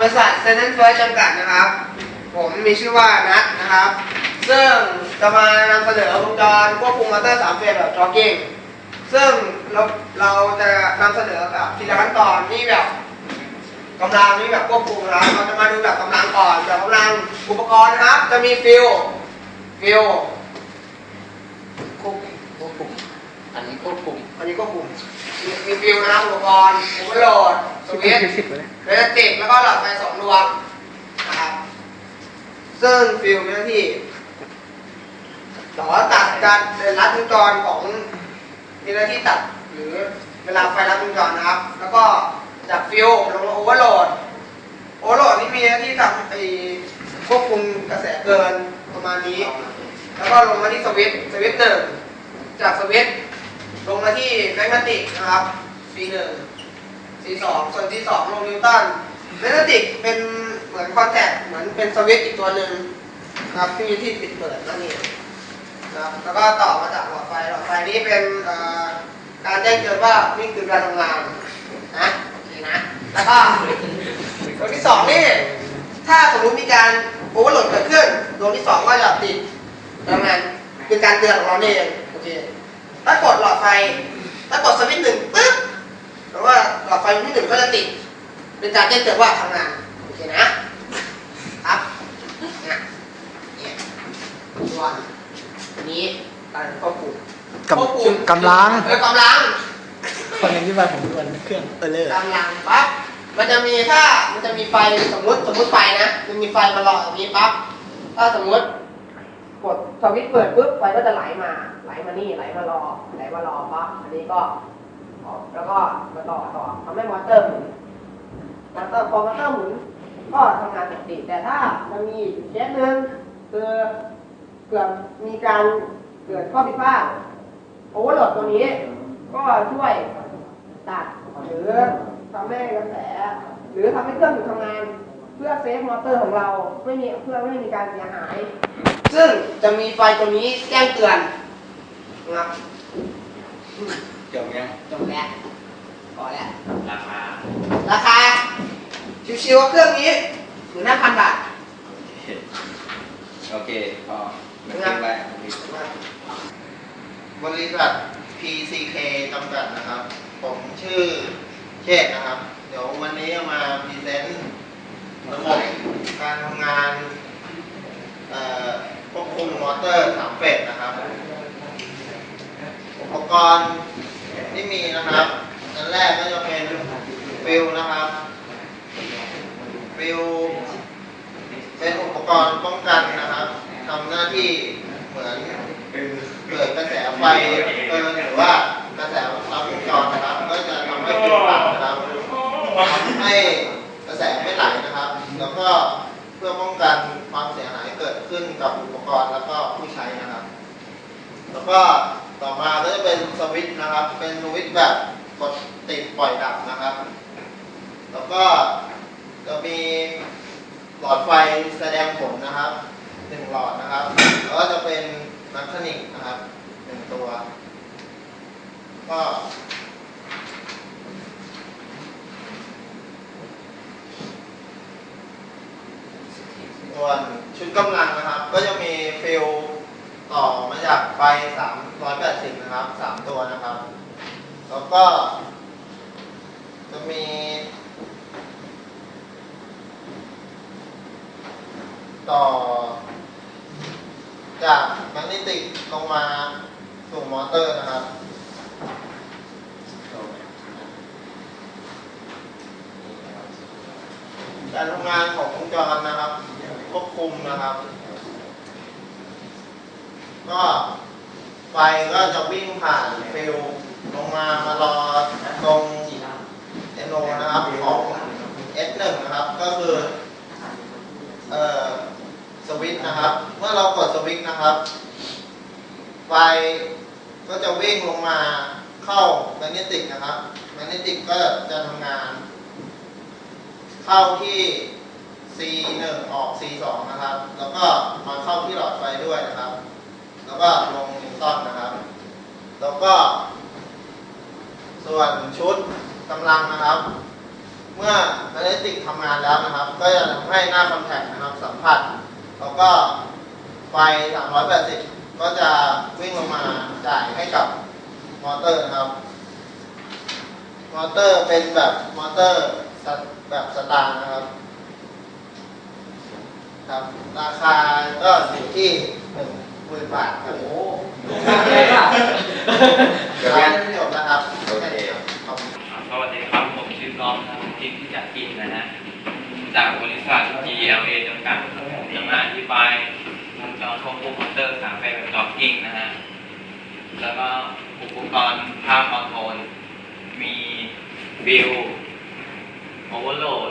บริษัทเซนต์เฟิร์สจำกัดนะครับ ผมมีชื่อว่านัทนะครับ ซึ่งจะมานำเสนอวงจรควบคุมมอเตอร์สามเฟสแบบจ็อกกิ้ง ซึ่งเราเราจะนำเสนอแบบทีละขั้นตอนนี่แบบกำลังนี่แบบควบคุมนะครับเราจะมาดูแบบกำลังก่อนแบบกำลังอุปกรณ์นะครับ จะมีฟิลฟิลควบคุมควบคุมอันนี้ควบคุมอันนี้ควบคุมมีมีฟิลนะครับอุปกรณ์โอเวอร์โหลด สวิตช์เรติกแล้วก็หลอดไฟสองดวงนะครับซึ่งฟิลมีหน้าที่ต่อตัดการเดินลัดวงจรของมีหน้าที่ตัดหรือเวลาไฟลัดวงจรนะครับ แล้วก็จากฟิลลงมาโอเวอร์โหลดโอเวอร์โหลดนี่มีหน้าที่ทำไอ้ควบคุมกระแสเกินประมาณนี้ แล้วก็ลงมาที่สวิตช์สวิตช์หนึ่งจากสวิตช์ลงมาที่แมกนัติกนะครับ C หนึ่งสีสองส่วนที่สองลงนิวตันแมกเนติกเป็นเหมือนคอนแทคเหมือนเป็นสวิตช์อีกตัวหนึ่งนะครับที่มีที่ปิดเปิดนั่นเองนะครับแล้วก็ต่อมาจากหลอดไฟหลอดไฟนี้เป็นการแจ้งเตือนว่านี่คือการทำงานนะโอเคนะแล้วก็ตัวที่สองนี่ถ้าสมมติมีการโอเวอร์โหลดเกิดขึ้นดวงที่สองก็จะติดทำงานเป็นการเตือนของเรานี่เองโอเคถ้ากดหลอดไฟถ้ากดสวิตช์หนึ่งปึ๊บ เพราะว่าหลอดไฟที่หนึ่งก็จะติด เป็นการแจ้งเตือนว่าทำงาน โอเคนะ ครับเนี่ยเนี่ยตัวอันนี้การควบคุมกำควบคุมกำลังเออกำลังคนอธิบายผมด่วนเครื่องเออเลอร์กำลังปั๊บมันจะมีถ้ามันจะมีไฟสมมุติสมมุติไฟนะมันมีไฟมารอตรงนี้ปั๊บถ้าสมมุติกดสวิตช์เปิดปุ๊บไฟก็จะไหลมาไหลมานี่ไหลมารอไหลมารอปั๊บอันนี้ก็ออก แล้วก็มาต่อต่อทำให้มอเตอร์หมุนมอเตอร์พอมอเตอร์หมุนก็ทำงานปกติ แต่ถ้ามันมีเคสหนึ่งคือเกิดมีการเกิดข้อผิดพลาดโอเวอร์โหลดตัวนี้ ก็ช่วยตัดหรือทำให้กระแส หรือทำให้เครื่องหยุดทำงาน เพื่อเซฟมอเตอร์ของเราไม่มีเพื่อไม่มีการเสียหาย ซึ่งจะมีไฟตัวนี้แจ้งเตือนนะครับ จบยังจบแล้วพอแล้ว ราคาราคา ชิวๆเครื่องนี้หนึ่งห้าพันบาท โอเคพอไม่เป็นไรบริษัท PCK จำกัดนะครับ ผมชื่อเชษฐ์นะครับ เดี๋ยววันนี้จะมาพรีเซนต์ระบบการทำงานเอ่อควบคุมมอเตอร์สามเฟสนะครับ อุปกรณ์ที่ มีนะครับ อันแรกก็จะเป็นฟิลนะครับฟิลเป็นอุปกรณ์ป้องกันนะครับทำหน้าที่เหมือนเกิดกระแสไฟเกินหรือว่ากระแสรับวงจรนะครับ ก็จะทำให้ฟิวตัดนะครับทำให้กระแสไม่ไหลนะครับ แล้วก็เพื่อป้องกันความเสียหายเกิดขึ้นกับอุปกรณ์แล้วก็ผู้ใช้นะครับ แล้วก็ ต่อมาก็จะเป็นสวิตช์นะครับ เป็นสวิตช์แบบกดติดปล่อยดับนะครับ แล้วก็จะมีหลอดไฟแสดงผลนะครับหนึ่งหลอดนะครับ แล้วก็จะเป็นนักเทคนิกนะครับหนึ่งตัว ก็ส่วนชุดกำลังนะครับ ก็จะมีฟิลต่อมาจากไฟ380 นะครับ 3 ตัวนะครับ แล้วก็ จะมีต่อ จากแมกเนติกลงมาสู่มอเตอร์นะครับการทำงานของวงจรนะครับควบคุมนะครับ ก็ไฟก็จะวิ่งผ่านฟิลล งมามารอตรงเอโนนะครับของ S1 นะครับ ก็คือเอ่อสวิตช์นะครับ เมื่อเรากดสวิตช์นะครับ ไฟก็จะวิ่งลงมาเข้าแมกเนติกนะครับแมกเนติกก็จะทำงาน เข้าที่ C1 ออก C2 นะครับ แล้วก็มาเข้าที่หลอดไฟด้วยนะครับ แล้วก็ลงนิวตันนะครับ แล้วก็ ส่วนชุดกำลังนะครับ เมื่อแมกเนติกทำงานแล้วนะครับ ก็จะทำให้หน้าคอนแทคนะครับสัมผัส แล้วก็ไฟ 380 ก็จะวิ่งลงมาจ่ายให้กับมอเตอร์นะครับ มอเตอร์เป็นแบบมอเตอร์แบบสตาร์นะครับครับราคาก็อยู่ที่หนึ่งหมื่นบาทครับโอ้เดี๋ นะฮะจากบริษัท GLA จำกัดจะมาอธิบายวงจรควบคุมมอเตอร์สามไฟแบบจ็อกกิ้งนะฮะ แล้วก็อุปกรณ์ภาพคอนโทรลมีบิลโอเวอร์โหลด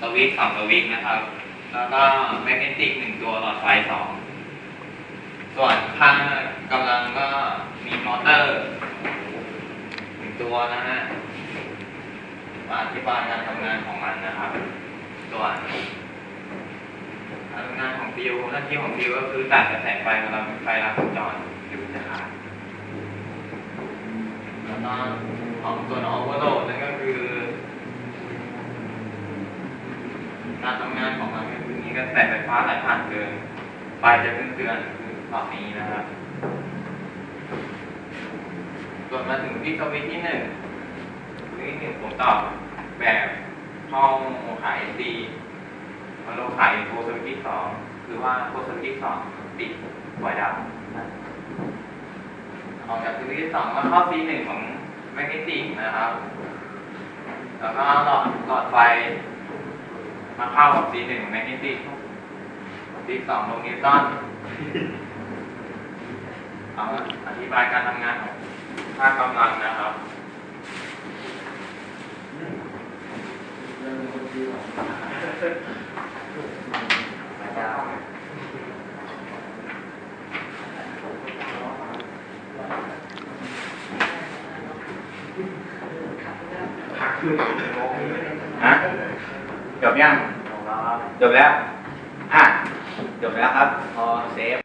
สวิตช์สองสวิตช์นะครับ แล้วก็แมกเนติกหนึ่งตัวหลอดไฟสองส่วนค่ากำลังก็มีมอเตอร์หนึ่งตัวนะฮะ มาอธิบายการทำงานของมันนะครับ ส่วนการทำงานของฟิวหน้าที่ของฟิวก็คือตัดกระแสไฟเวลาไฟลัดวงจรฟิวจะขาดแล้วก็ของส่วนออเวอร์โหลดนั่นก็คือการทำงานของมันก็คือมีกระแสไฟฟ้าไหลผ่านเกินไฟจะขึ้นเตือนคือตอนนี้นะครับส่วนมาถึงที่สวิตที่หนึ่งนี่หนึ่งผมตอบ แบบห้องขายดีมาเราขายโทรสต์ที่สองคือว่าโทรสต์ที่สองติดไฟดับนะออกจากสวิตช์ที่สองแล้วเข้า C หนึ่งของแมกเนติกนะครับ แล้วก็หลอดหลอดไฟมาเข้ากับ C หนึ่งแมกเนติก C สองลงนิวตันเอาอธิบายการทำงานของค่ากำลังนะครับ ฮะจบยังจบแล้วอะจบแล้วครับ พอเซฟ